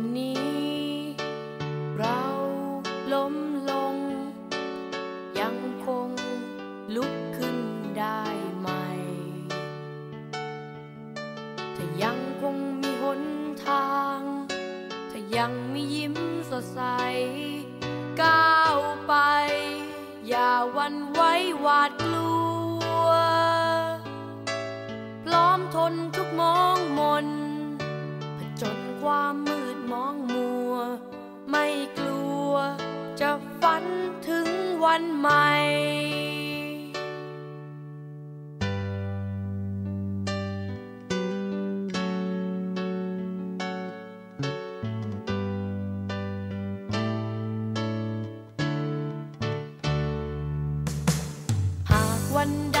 วันนี้ เราล้มลง ยังคงลุกขึ้นได้ใหม่ ถ้ายังคงมีหนทาง ถ้ายังมียิ้มสดใส ก้าวไป อย่าวันไว้หวาดกลัว พร้อมทนทุกมองมน ความมืดมองมัว ไม่กลัว จะฝันถึงวันใหม่หากวันใด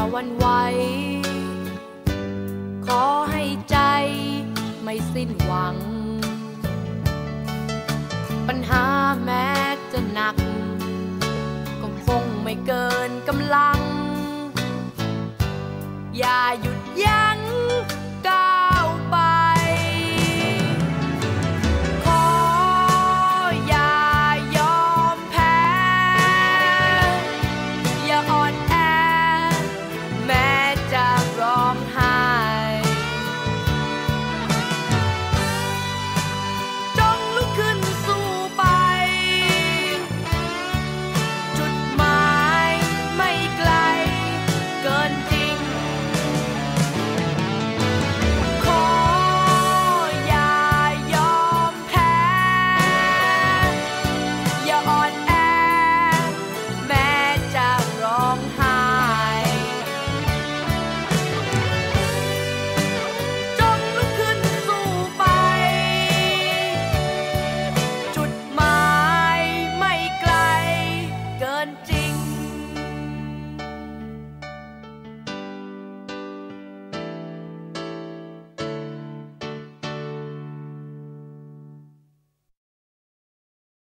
อย่าวันไหว ขอให้ใจไม่สิ้นหวัง ปัญหาแม้จะหนัก ก็คงไม่เกินกำลัง อย่าหยุด